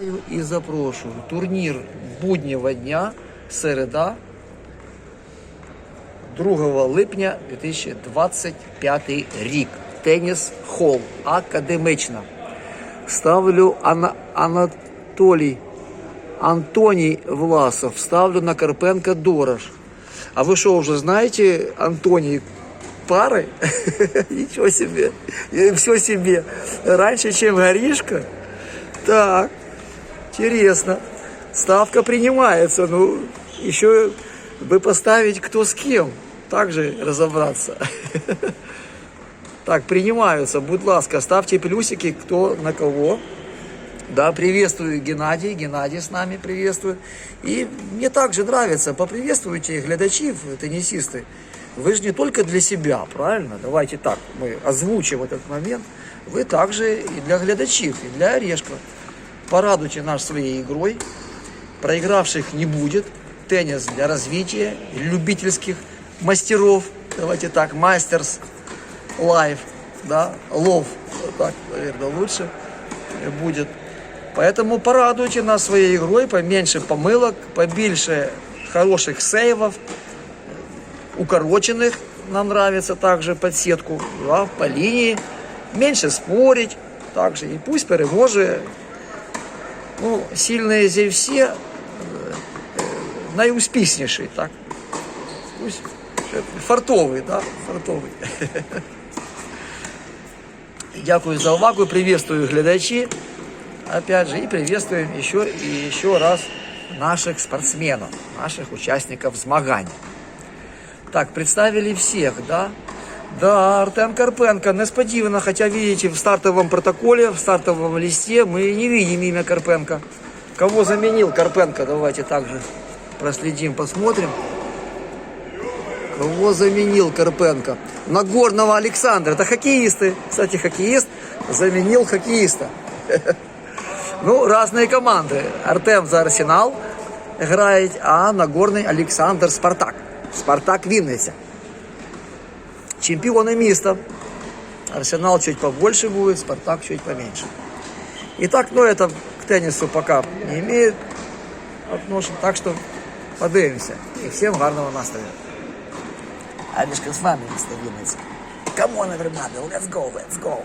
Вітаю І запрошую. Турнір буднього дня, середа, 2 липня 2025 рік. Теніс Холл. Академична. Ставлю Ана- Анатолій Антоній Власов. Ставлю на Карпенка Дорож. А вы что, уже знаете, Антоний, пары? Ничего себе. Все себе. Раньше, чем Горишка? Так, интересно. Ставка принимается. Ну, еще бы поставить кто с кем. Также разобраться. Так, принимаются. Будь ласка, ставьте плюсики, кто на кого. Да, приветствую Геннадий. Геннадий с нами приветствую. И мне также нравится, поприветствуйте глядачей, теннисисты. Вы же не только для себя, правильно? Давайте так, мы озвучим этот момент. Вы также и для глядачей, и для Орешка. Порадуйте нас своей игрой. Проигравших не будет. Теннис для развития любительских мастеров. Давайте так, мастерс лайф, да, лов, так, наверное, лучше будет. Поэтому порадуйте нас своей игрой, поменьше помылок, побольше хороших сейвов, укороченных, нам нравится также под сетку, да, по линии, меньше спорить, также, и пусть переможе, ну, сильные все, е, е, найуспішніший, так, фартовий, да, фартовий. Дякую за увагу, приветствую глядачи, опять же, и приветствуем еще и еще раз наших спортсменов, наших участников змагань. Так, представили всех, да? Да, Артем Карпенко, несподівано, хотя видите, в стартовом протоколе, в стартовом листе мы не видим имя Карпенко. Кого заменил Карпенко, давайте также проследим, посмотрим. Кого заменил Карпенко? Нагорного Александра. Это хоккеисты. Кстати, хоккеист заменил хоккеиста. Ну, разные команды. Артем за Арсенал играет, а Нагорный Александр Спартак. Спартак Винница. Чемпионы міста. Арсенал чуть побольше будет, Спартак чуть поменьше. Итак, ну это к теннису пока не имеет отношения. Так что подивимося. И всем гарного настроя. Алишка с вами, мистер Винница. Come on, let's go, let's go.